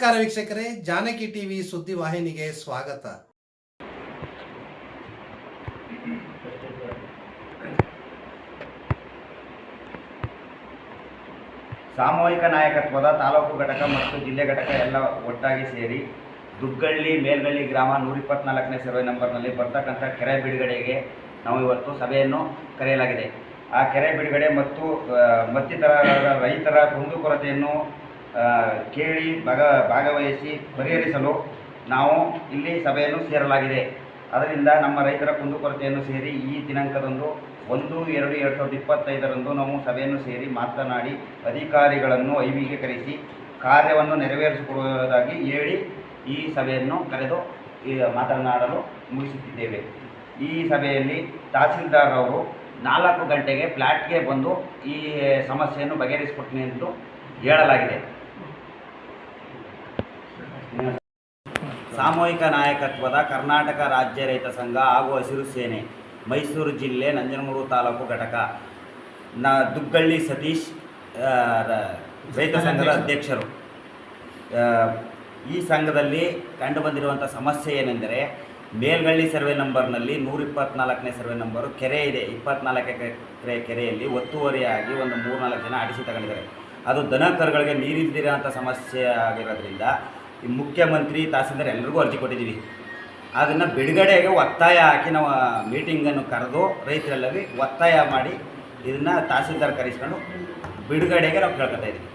ನಮಸ್ಕಾರ ವೀಕ್ಷಕರೇ, ಜಾನಕಿ ಟಿವಿ ಸುದ್ದಿ ವಾಹಿನಿಗೆ ಸ್ವಾಗತ. ಸಾಮೂಹಿಕ ನಾಯಕತ್ವದ ತಾಲೂಕು ಘಟಕ ಮತ್ತು ಜಿಲ್ಲೆ ಘಟಕ ಎಲ್ಲ ಒಟ್ಟಾಗಿ ಸೇರಿ ದುಗ್ಗಳ್ಳಿ ಮೇಲ್ಗಳ್ಳಿ ಗ್ರಾಮ ನೂರ ಇಪ್ಪತ್ನಾಲ್ಕನೇ ಸರ್ವೆ ನಂಬರ್ನಲ್ಲಿ ಬರ್ತಕ್ಕಂಥ ಕೆರೆ ಬಿಡುಗಡೆಗೆ ನಾವು ಇವತ್ತು ಸಭೆಯನ್ನು ಕರೆಯಲಾಗಿದೆ. ಆ ಕೆರೆ ಬಿಡುಗಡೆ ಮತ್ತು ಮತ್ತಿತರ ರೈತರ ಕುಂದುಕೊರತೆಯನ್ನು ಕೇಳಿ ಭಾಗ, ಭಾಗವಹಿಸಿ ಪರಿಹರಿಸಲು ನಾವು ಇಲ್ಲಿ ಸಭೆಯನ್ನು ಸೇರಲಾಗಿದೆ. ಅದರಿಂದ ನಮ್ಮ ರೈತರ ಕುಂದುಕೊರತೆಯನ್ನು ಸೇರಿ ಈ ದಿನಾಂಕದಂದು ಒಂದು, ಎರಡು ಎರಡು ಸಾವಿರದ ಇಪ್ಪತ್ತೈದರಂದು ನಾವು ಸಭೆಯನ್ನು ಸೇರಿ ಮಾತನಾಡಿ ಅಧಿಕಾರಿಗಳನ್ನು ಐವಿಗೆ ಕರೆಸಿ ಕಾರ್ಯವನ್ನು ನೆರವೇರಿಸಿಕೊಡುವುದಾಗಿ ಹೇಳಿ ಈ ಸಭೆಯನ್ನು ಕರೆದು ಮಾತನಾಡಲು ಮುಗಿಸುತ್ತಿದ್ದೇವೆ. ಈ ಸಭೆಯಲ್ಲಿ ತಹಸೀಲ್ದಾರ್ ಅವರು ನಾಲ್ಕು ಗಂಟೆಗೆ ಫ್ಲ್ಯಾಟ್ಗೆ ಬಂದು ಈ ಸಮಸ್ಯೆಯನ್ನು ಬಗೆಹರಿಸಿಕೊಟ್ಟಿನಿ ಎಂದು ಹೇಳಲಾಗಿದೆ. ಸಾಮೂಹಿಕ ನಾಯಕತ್ವದ ಕರ್ನಾಟಕ ರಾಜ್ಯ ರೈತ ಸಂಘ ಹಾಗೂ ಹಸಿರು ಸೇನೆ ಮೈಸೂರು ಜಿಲ್ಲೆ ನಂಜನಗೂಡು ತಾಲೂಕು ಘಟಕ. ನ ದುಗ್ಗಳ್ಳಿ ಸತೀಶ್ ರೈತ ಸಂಘದ ಅಧ್ಯಕ್ಷರು. ಈ ಸಂಘದಲ್ಲಿ ಕಂಡುಬಂದಿರುವಂಥ ಸಮಸ್ಯೆ ಏನೆಂದರೆ ಮೇಲ್ಗಳ್ಳಿ ಸರ್ವೆ ನಂಬರ್ನಲ್ಲಿ ನೂರ ಇಪ್ಪತ್ನಾಲ್ಕನೇ ಸರ್ವೆ ನಂಬರು ಕೆರೆ ಇದೆ. ಇಪ್ಪತ್ನಾಲ್ಕು ಎಕರೆ ಕೆರೆಯಲ್ಲಿ ಒತ್ತುವರಿಯಾಗಿ ಒಂದು ಮೂರ್ನಾಲ್ಕು ಜನ ಅಡಿಸಿ ತಗೊಂಡಿದ್ದಾರೆ. ಅದು ದನ ಕರುಗಳಿಗೆ ನೀರಿಲ್ದಿರೋಂಥ ಸಮಸ್ಯೆ ಆಗಿರೋದ್ರಿಂದ ಈ ಮುಖ್ಯಮಂತ್ರಿ ತಹಸೀಲ್ದಾರ್ ಎಲ್ರಿಗೂ ಅರ್ಜಿ ಕೊಟ್ಟಿದ್ದೀವಿ. ಅದನ್ನು ಬಿಡುಗಡೆಗೆ ಒತ್ತಾಯ ಹಾಕಿ ನಾವು ಮೀಟಿಂಗನ್ನು ಕರೆದು ರೈತರೆಲ್ಲವಿ ಒತ್ತಾಯ ಮಾಡಿ ಇದನ್ನು ತಹಸೀಲ್ದಾರ್ ಕರೆಸ್ಕೊಂಡು ಬಿಡುಗಡೆಗೆ ನಾವು ಕೇಳ್ಕೊತಾ ಇದ್ದೀವಿ.